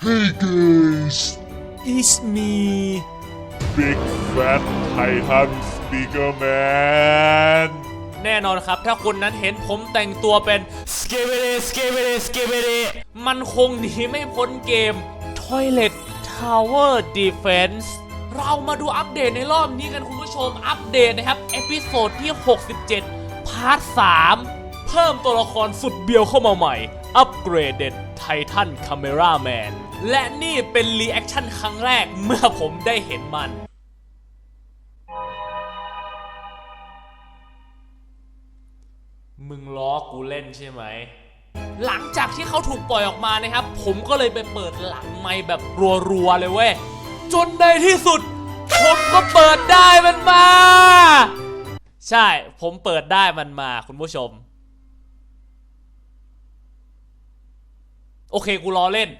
Hey guys! It's me Big Fat Titan Speaker Man! แน่นอนครับ ถ้าคุณนั้นเห็นผมแต่งตัวเป็นสเกเบเดสเกเบเดสเกเบเดมันคงหนีไม่พ้นเกม Toilet Tower Defense เรามาดูอัปเดตในรอบนี้กันคุณผู้ชม อัปเดตนะครับ เอพิโซดที่ 67 พาร์ท 3 เพิ่มตัวละครสุดเบียวเข้ามาใหม่ Upgraded Titan Cameraman และนี่เป็นรีแอคชั่นครั้งแรกเมื่อผมได้เห็นมัน มึงล้อกูเล่นใช่ไหม หลังจากที่เขาถูกปล่อยออกมานะครับ ผมก็เลยไปเปิดหลังไมค์แบบรัวๆเลยเว้ย จนในที่สุด ผมก็เปิดได้มันมา ใช่ ผมเปิดได้มันมาคุณผู้ชม โอเคกูล้อเล่น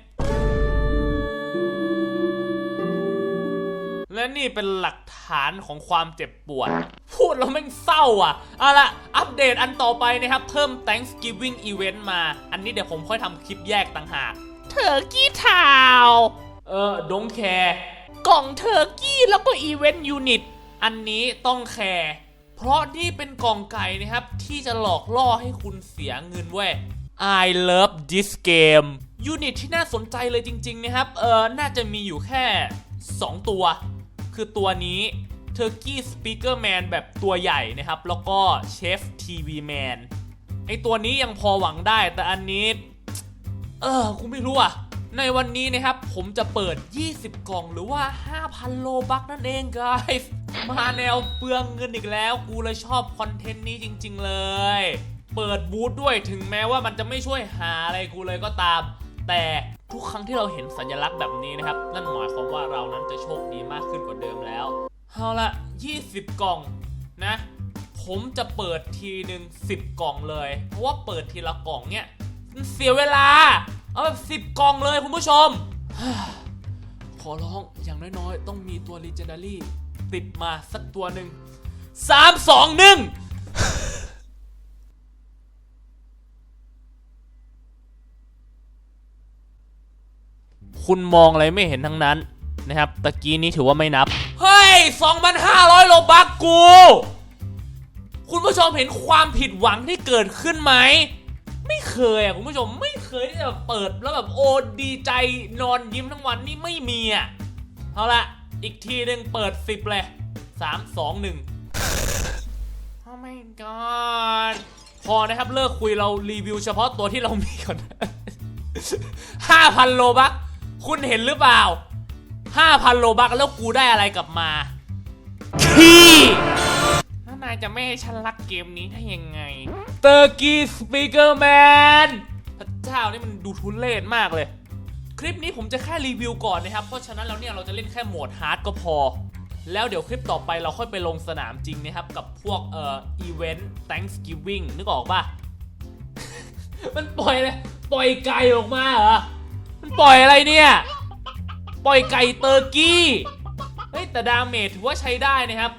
และนี่เป็นหลักฐานของความเจ็บปวด พูดแล้วแม่งเศร้าอะเอาละอัปเดตอันต่อไปนะครับ เพิ่ม Thanksgiving Event มา อันนี้เดี๋ยวผมค่อยทำคลิปแยกต่างหากเทอร์กี้ทาวเออดงแคร์กล่องเทอร์กี้แล้วก็อีเวนต์ยูนิตอันนี้ต้องแคร์เพราะนี่เป็นกล่องไก่นะครับ ที่จะหลอกล่อให้คุณเสียเงินเว้ย I love this game ยูนิตที่น่าสนใจเลยจริง ๆ นะครับ เออน่าจะมีอยู่แค่ 2 ตัว คือตัวนี้ Turkey Speaker Man แบบตัวใหญ่นะครับ แล้วก็ Chef TV Man ไอตัวนี้ยังพอหวังได้แต่อันนี้ เออกูไม่รู้อะ ในวันนี้นะครับ ผมจะเปิด 20 กล่องหรือว่า 5,000 โลบักนั่นเอง guys มาแนวเปลืองเงินอีกแล้ว กูเลยชอบคอนเทนต์นี้จริง ๆ เลย เปิดบูธด้วยถึงแม้ว่ามันจะไม่ช่วยหาอะไรกูเลยก็ตาม แต่ ทุกครั้งที่เราเห็นสัญลักษณ์แบบนี้นะครับ นั่นหมายความว่าเรานั้นจะโชคดีมากขึ้นกว่าเดิมแล้ว เอาละ 20 กล่องนะ ผมจะเปิดทีหนึ่ง10 กล่องเลย เพราะว่าเปิดทีละกล่องเนี่ยเสียเวลา เอาแบบ 10 กล่องเลยคุณผู้ชม ขอร้องอย่างน้อยๆ ต้องมีตัวลีเจนดารี่ติดมาสักตัวหนึ่ง3 2 1 คุณมองอะไรไม่เห็นทั้งนั้นนะครับตะกี้นี้ถือว่าไม่นับ เฮ้ย 2,500 โลบักกู คุณผู้ชมเห็นความผิดหวังที่เกิดขึ้นไหม ไม่เคยอะคุณผู้ชมไม่เคยที่จะเปิดแล้วแบบโอ้ดีใจนอนยิ้มทั้งวันนี่ไม่มีอะเอาละอีกทีหนึ่งเปิด 10 เลย3 2 1 Oh my god พอนะครับเลิกคุยเรารีวิวเฉพาะตัวที่เรามีก่อน 5,000 โลบัก คุณเห็นหรือเปล่า 5,000 โลบักแล้วกูได้อะไรกลับมาขี้ถ้านายจะไม่ให้ฉันรักเกมนี้ได้ยังไงเตอร์กี้สปีกเกอร์แมนพระเจ้านี่มันดูทุเรศมากเลย คลิปนี้ผมจะแค่รีวิวก่อนนะครับ เพราะฉะนั้นแล้วเนี่ยเราจะเล่นแค่โหมดฮาร์ดก็พอ แล้วเดี๋ยวคลิปต่อไปเราค่อยไปลงสนามจริงนะครับ กับพวกเอ่ออีเวนต์ Thanksgiving นึกออกปะ มันปล่อยเลย ปล่อยไก่ออกมาเหรอ มันปล่อยอะไรเนี่ย ปล่อยไก่เตอร์กี้เฮ้ยแต่ดาเมจถือว่าใช้ได้นะครับ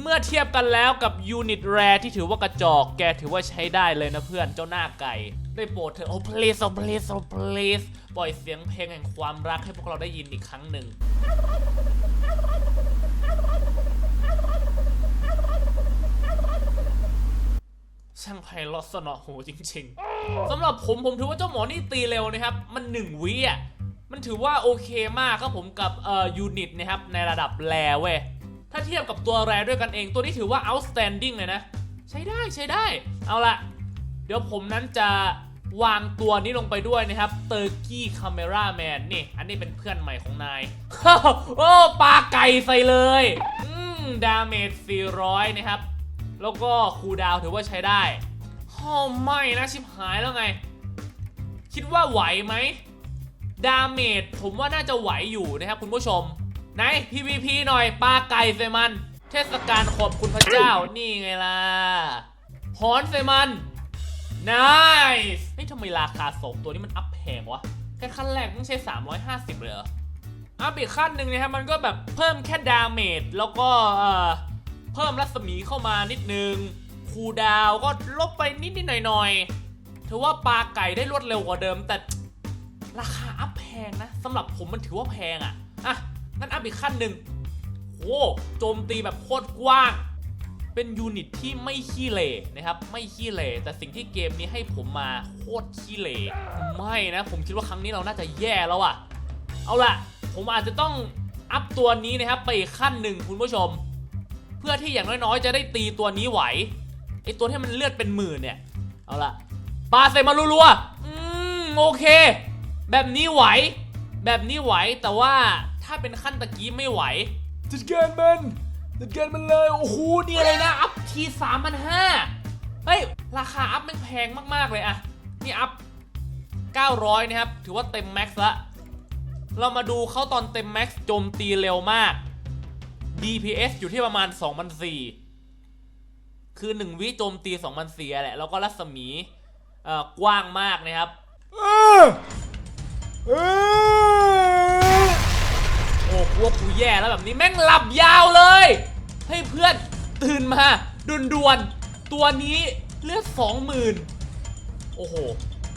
เมื่อเทียบกันแล้วกับยูนิตแรที่ถือว่ากระจอกแกถือว่าใช้ได้เลยนะเพื่อนเจ้าหน้าไก่ ได้โปรดเถอะโอ้ please โอ้ please โอ้ please ปล่อยเสียงเพลงแห่งความรักให้พวกเราได้ยินอีกครั้งหนึ่ง ช่างไพเราะสนอหูจริงๆสำหรับผมผมถือว่าเจ้าหมอนี่ตีเร็วนะครับ มันหนึ่งวิอะมันถือว่าโอเคมากครับผมกับเอ่อยูนิตนะครับในระดับแรเว้ยถ้าเทียบกับตัวแรด้วยกันเองตัวนี้ถือว่า outstanding เลยนะ ใช้ได้ใช้ได้ เอาละเดี๋ยวผมนั้นจะวางตัวนี้ลงไปด้วยนะครับเตอร์กี้คาเมราแมนนี่ อันนี้เป็นเพื่อนใหม่ของนายโอ้ปลาไก่ใส่เลย อืมดาเมจ400 นะครับ แล้วก็คูลดาวน์ถือว่าใช้ได้โอ้ไม่นะชิบหายแล้วไง คิดว่าไหวไหมดาเมจผมว่าน่าจะไหวอยู่นะครับคุณผู้ชมไหน PVP หน่อยปลาไก่ใส่มัน เทศกาลขอบคุณพระเจ้านี่ไงล่ะหอนใส่มันน i c e นี่ทำไมราคาสองตัวนี้มันอัพแพงวะแค่ขั้นแรกต้องใช้ 350 เลยเหรออัพอีกขั้นหนึ่งนะครับมันก็แบบเพิ่มแค่ดาเมจแล้วก็เอ่อ เพิ่มรัศมีเข้ามานิดนึงคูดาวก็ลบไปนิดนิดหน่อยหน่อยถือว่าปลาไก่ได้รวดเร็วกว่าเดิม แต่ราคาอัพแพงนะสำหรับผมมันถือว่าแพงอะอะงั้นอัพอีกขั้นหนึ่งโอ้โจมตีแบบโคตรกว้าง เป็นยูนิตที่ไม่ขี้เหร่นะครับ ไม่ขี้เหร่แต่สิ่งที่เกมนี้ให้ผมมาโคตรขี้เหร่ไม่นะ ผมคิดว่าครั้งนี้เราน่าจะแย่แล้วอะเอาล่ะ ผมอาจจะต้องอัพตัวนี้นะครับไปอีกขั้นหนึ่งคุณผู้ชม พื่อที่อย่างน้อยๆ จะได้ตีตัวนี้ไหวไอตัวที่มันเลือดเป็นหมื่นเนี่ยเอาล่ะปาใส่มารัวๆอืมโอเค แบบนี้ไหว แบบนี้ไหวแต่ว่าถ้าเป็นขั้นตะกี้ไม่ไหวจัดการมันจัดการมันเลยโอ้โหนี่อะไรนะอัพทีสามพันห้าเฮ้ยราคาอัพแม่งแพงมากๆเลยอะนี่อัพ900 นะครับ ถือว่าเต็มแม็กซ์ละ เรามาดูเขาตอนเต็มแม็กซ์โจมตีเร็วมาก DPS อยู่ที่ประมาณ2,004คือ 1 วิโจมตี2,004แหละ แล้วก็รัศมีอ่อกว้างมากนะครับโอ้พวกกูแย่แล้วแบบนี้แม่งหลับยาวเลย ให้เพื่อนตื่นมาด่วนตัวนี้เลือดสองหมื่นโอ้โห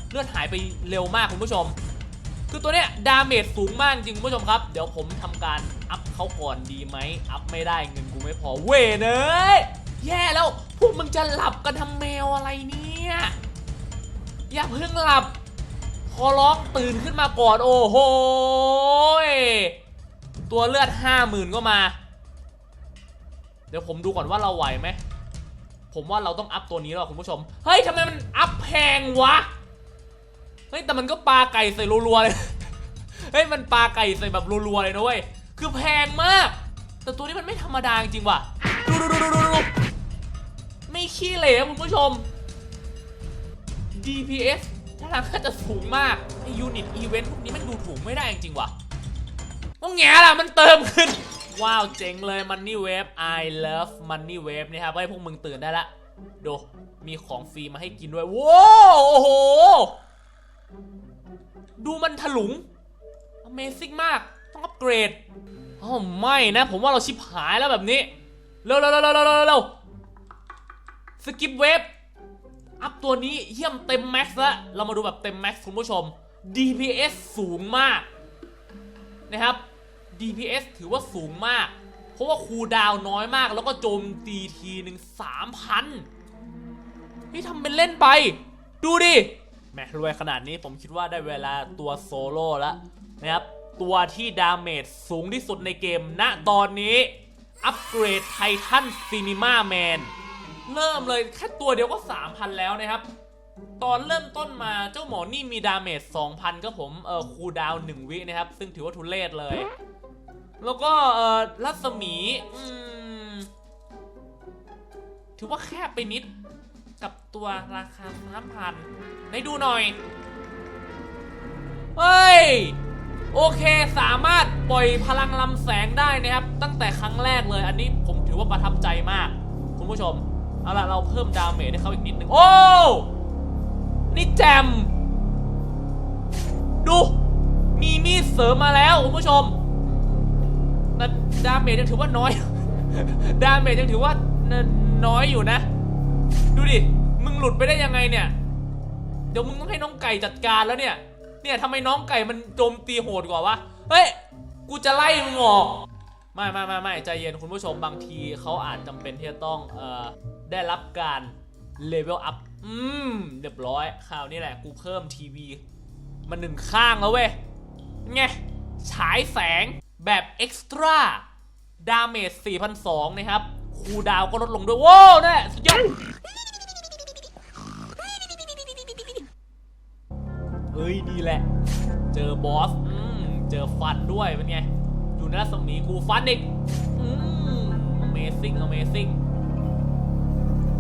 เลือดหายไปเร็วมากคุณผู้ชม คือตัวเนี้ยดาเมจสูงมากจริงคุณผู้ชมครับ เดี๋ยวผมทำการอัพเขาก่อนดีไหมอัพไม่ได้เงินกูไม่พอเวยเนยแย่แล้วพวกมึงจะหลับกันทำแมวอะไรเนี่ยอย่าเพิ่งหลับพอร้องตื่นขึ้นมาก่อนโอ้โหตัวเลือดห้าหมื่นก็มา เดี๋ยวผมดูก่อนว่าเราไหวไหมผมว่าเราต้องอัพตัวนี้แล้วคุณผู้ชม เฮ้ยทำไมมันอัพแพงวะ เฮ้ยแต่มันก็ปลาไก่ใส่รัวๆเลย เฮ้ยมันปลาไก่ใส่แบบรัวๆเลยนะเว้ย คือแพงมาก แต่ตัวนี้มันไม่ธรรมดาจริงว่ะ ดูดูดูดูดูดูไม่ขี้เหร่นะคุณผู้ชม DPS ถ้าทางค่าจะสูงมากไอยูนิตอีเวนต์พวกนี้มันดูถูกไม่ได้จริงว่ะว่าแง่ล่ะมันเติมขึ้น ว้าวเจ๋งเลย Money Wave I love Money Wave นะครับให้พวกมึงตื่นได้ละ ดู มีของฟรีมาให้กินด้วย ว้าวโอ้โห ดูมันถลุง Amazing มาก ต้องอัปเกรดอ๋อไม่นะ ผมว่าเราชิบหายแล้วแบบนี้ เร็วเร็วเร็วเร็วเร็วเร็วสกิปเวฟอัพตัวนี้เยี่ยมเต็มแม็กซ์แล้ว เรามาดูแบบเต็มแม็กซ์คุณผู้ชม DPS สูงมากนะครับ DPS ถือว่าสูงมาก เพราะว่าคูดาวน์น้อยมาก แล้วก็โจมตีทีหนึ่งสามพันนี่ทำเป็นเล่นไป ดูดิ แม่รวยขนาดนี้ผมคิดว่าได้เวลาตัวโซโล่แล้วนะครับ ตัวที่ดาเมจสูงที่สุดในเกม ณตอนนี้ อัปเกรดไททันซีนิมาแมนเริ่มเลยแค่ตัวเดียวก็ 3,000 แล้วนะครับ ตอนเริ่มต้นมาเจ้าหมอนี่มีดาเมจ 2,000 ก็ผมเออคูดาวหน์1วินะครับ ซึ่งถือว่าทุเรศเลย แล้วก็เออรัศมี อืม ถือว่าแคบไปนิด กับตัวราคา3,000ได้ดูหน่อย เฮ้ย โอเคสามารถปล่อยพลังลำแสงได้นะครับ ตั้งแต่ครั้งแรกเลยอันนี้ผมถือว่าประทับใจมาก คุณผู้ชม เอาละเราเพิ่มดาเมจให้เขาอีกนิดนึง โอ้ นี่แจม ดู มีมีดเสริมมาแล้วคุณผู้ชมแต่ดาเมจยังถือว่าน้อย ดาเมจยังถือว่าน้อยอยู่นะ ดูดิ มึงหลุดไปได้ยังไงเนี่ย เดี๋ยวมึงต้องให้น้องไก่จัดการแล้วเนี่ย เนี่ยทำไมน้องไก่มันโจมตีโหดกว่าวะ เฮ้ย กูจะไล่มึงออก ไม่ไม่ไม่ไม่ใจเย็นคุณผู้ชมบางทีเขาอาจจำเป็นที่จะต้องเอ่อได้รับการเลเวลอัพ อืม เรียบร้อย คราวนี้แหละ กูเพิ่มทีวีมาหนึ่งข้างแล้วเว้ยไง ฉายแสงแบบเอ็กซ์ตร้า ดาเมจ4,200นะครับ คูดาวก็ลดลงด้วยว้าวนั่นแหละสุดยอดเฮ้ยนี่แหละ เจอบอสอืมเจอฟันด้วยเป็นไง อยู่ในรัศมีกูฟันอีกอืม amazing amazing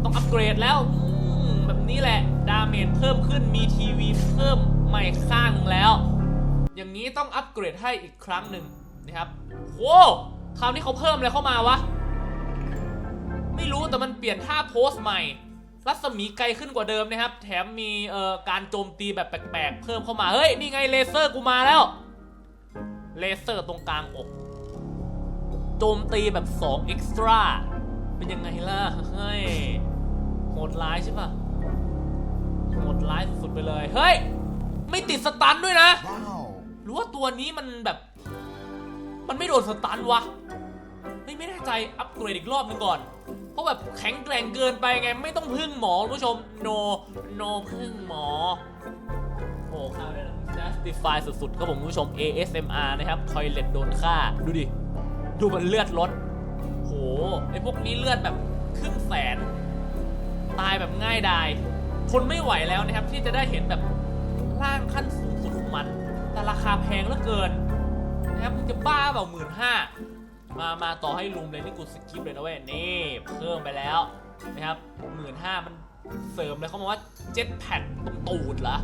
ต้องอัปเกรดแล้วแบบนี้แหละ ดาเมจเพิ่มขึ้นมีทีวีเพิ่มใหม่ข้างนึงแล้ว อย่างนี้ต้องอัปเกรดให้อีกครั้งหนึ่งนะครับโว้คราวนี้เขาเพิ่มอะไรเข้ามาวะ แต่มันเปลี่ยนท่าโพสใหม่ รัศมีไกลขึ้นกว่าเดิมนะครับ แถมมีเอ่อการโจมตีแบบแปลกๆ เพิ่มเข้ามา เฮ้ย นี่ไงเลเซอร์กูมาแล้ว เลเซอร์ตรงกลางอก โจมตีแบบ2เอ็กซ์ตร้าเป็นยังไงล่ะ เฮ้ย โหดร้ายใช่ปะโหดร้ายสุดๆไปเลย เฮ้ย ไม่ติดสตันด้วยนะหรือว่าตัวนี้มันแบบ มันไม่โดนสตันวะไม่ไม่แน่ใจอัปเกรดอีกรอบหนึงก่อน ราะแบบแข็งแกร่งเกินไปไงไม่ต้องพึ่งหมอคุณผู้ชม no no พึ่งหมอโอ้ข่าวได้แล้ว justify สุดๆครับผมคุณผู้ชม ASMR นะครับทอยเล็ตโดนฆ่า ดูดิ ดูมันเลือดลดโหไอพวกนี้เลือดแบบครึ่งแสน ตายแบบง่ายดายทนไม่ไหวแล้วนะครับ ที่จะได้เห็นแบบร่างขั้นสูงสุดของมัน แต่ราคาแพงเหลือเกินนะครับมึงจะบ้าเปล่าหมื่นห้า มามาต่อให้ลุมเลยนี่กูสกิปเลยนะเว้ยนี่เพิ่มไปแล้วนะครับหมื่นห้ามันเสริมเลยเขาบอกว่าเจ็ตแพดตรงตูดเหรอ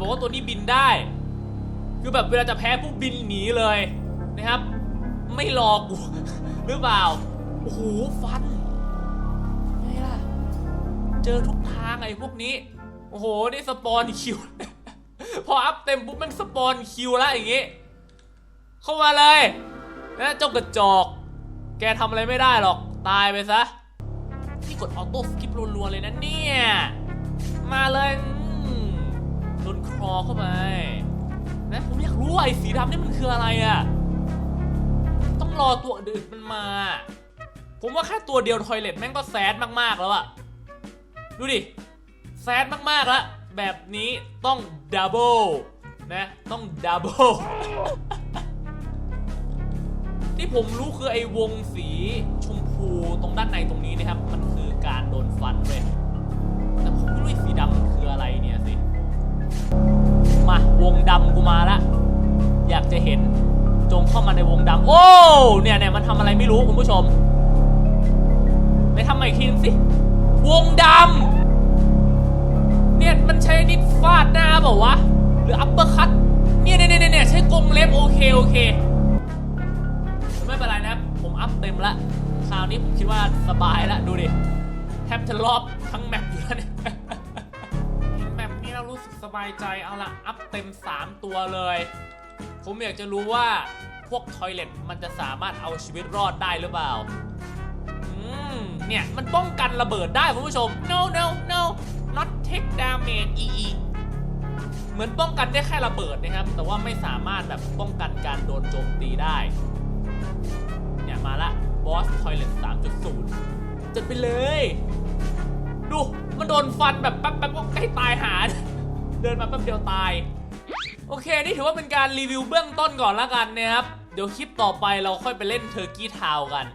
บอกว่าตัวนี้บินได้ คือแบบเวลาจะแพ้ปุ๊บบินหนีเลยนะครับ ไม่รอกูหรือเปล่าโอ้โหฟันไงล่ะ เจอทุกทางไอ้พวกนี้ โอ้โหนี่สปอนคิว พออัพเต็มปุ๊บมันสปอนคิวแล้วอย่างงี้ เข้ามาเลย นะเจ้ากระจอก แกทำอะไรไม่ได้หรอก ตายไปซะ นี่กดออโต้สกิปรัวๆเลยนะเนี่ย มาเลยโดนครอเข้าไป นะผมอยากรู้ว่าไอ้สีดำนี่มันคืออะไรอะ่ะต้องรอตัวอื่นมันมา ผมว่าแค่ตัวเดียวทอยเลตแม่งก็แซดมากๆแล้วอะดูดิ แซดมากๆแล้วแบบนี้ต้องดับเบิลนะ ต้องดับเบิล ที่ผมรู้คือไอ้วงสีชมพูตรงด้านในตรงนี้นะครับ มันคือการโดนฟันเว้ยแต่ผมไม่รู้สีดำมันคืออะไรเนี่ยสิ มาวงดำกูมาละ อยากจะเห็นจงเข้ามาในวงดำโอ้เนี่ยเนี่ยมันทำอะไรไม่รู้คุณผู้ชมไปทำใหม่ทีนสิ วงดำเนี่ยมันใช้นิดฟาดหน้าเปล่าวะ หรืออัปเปอร์คัตเนี่ยเนี่ยเนี่ยเนี่ยใช้กรงเล็บโอเคโอเค สบายละดูดิแทบจะรอบทั้งแมปอยู่แล้วเนี่ยเห็นแบบนี้เรารู้สึกสบายใจเอาละอัพเต็ม 3 ตัวเลย ผมอยากจะรู้ว่าพวกทอยเล็ตมันจะสามารถเอาชีวิตรอดได้หรือเปล่าอืมเนี่ย มันป้องกันระเบิดได้คุณผู้ชม no no no not take damage ee เหมือนป้องกันได้แค่ระเบิดนะครับ แต่ว่าไม่สามารถแบบป้องกันการโดนโจมตีได้ เนี่ย มาละ อสทอยเลต3.0 จัดไปเลย ดู มันโดนฟันแบบแป๊บๆก็ใกล้ตายหา เดินมาแป๊บเดียวตาย โอเค นี่ถือว่าเป็นการรีวิวเบื้องต้นก่อนละกันนะครับ เดี๋ยวคลิปต่อไปเราค่อยไปเล่นเทอร์กี้ทาวกัน